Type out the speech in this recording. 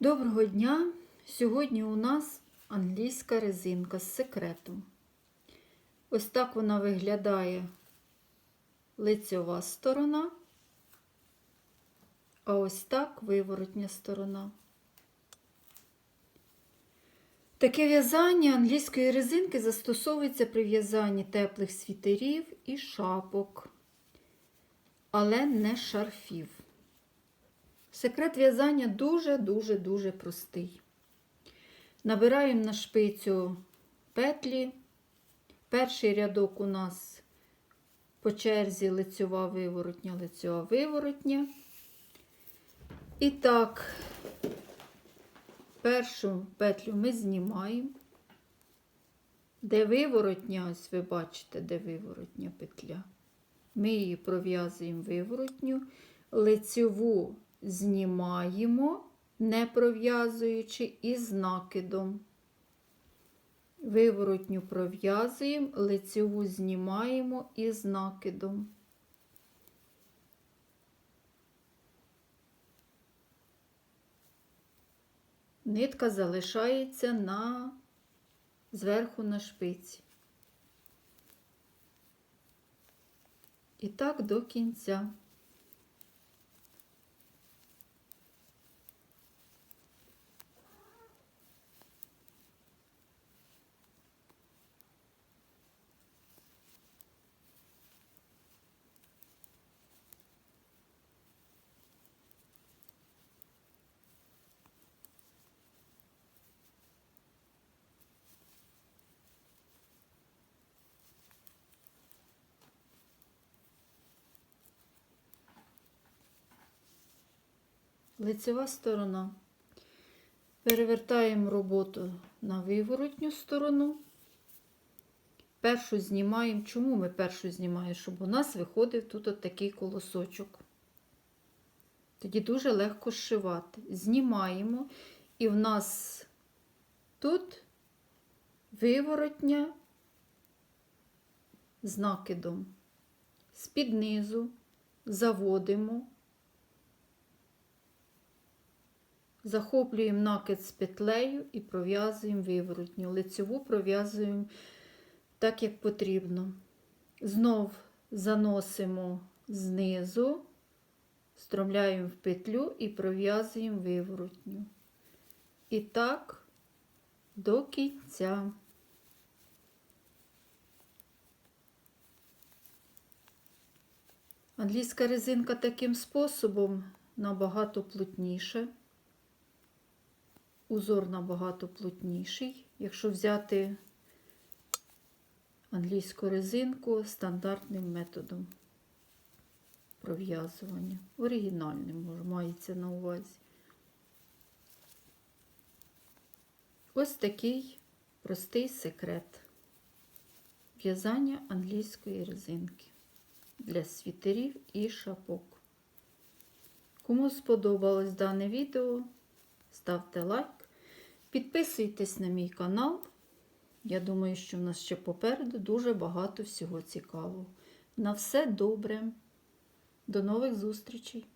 Доброго дня! Сьогодні у нас англійська резинка з секретом. Ось так вона виглядає лицьова сторона, а ось так виворотня сторона. Таке в'язання англійської резинки застосовується при в'язанні теплих світерів і шапок, але не шарфів. Секрет в'язання дуже-дуже-дуже простий. Набираємо на шпицю петлі. Перший рядок у нас по черзі лицьова виворотня, лицьова виворотня. І так, першу петлю ми знімаємо. Де виворотня, ось ви бачите, де виворотня петля. Ми її пров'язуємо виворотню, лицьову знімаємо, не пров'язуючи із накидом. Виворотню пров'язуємо, лицьову знімаємо із накидом. Нитка залишається на зверху на шпиці. І так до кінця. Лицева сторона. Перевертаємо роботу на виворотню сторону. Першу знімаємо. Чому ми першу знімаємо? Щоб у нас виходив тут от такий колосочок. Тоді дуже легко зшивати. Знімаємо, і в нас тут виворотня з накидом. З-під низу заводимо. Захоплюємо накид з петлею і пров'язуємо виворотню. Лицеву пров'язуємо так, як потрібно. Знов заносимо знизу, стромляємо в петлю і пров'язуємо виворотню. І так до кінця. Англійська резинка таким способом набагато плотніше узор набагато плотніший. Якщо взяти англійську резинку стандартним методом пров'язування. Оригінальним мається на увазі. Ось такий простий секрет в'язання англійської резинки для світерів і шапок. Кому сподобалось дане відео, ставте лайк, підписуйтесь на мій канал. Я думаю, що в нас ще попереду дуже багато всього цікавого. На все добре. До нових зустрічей!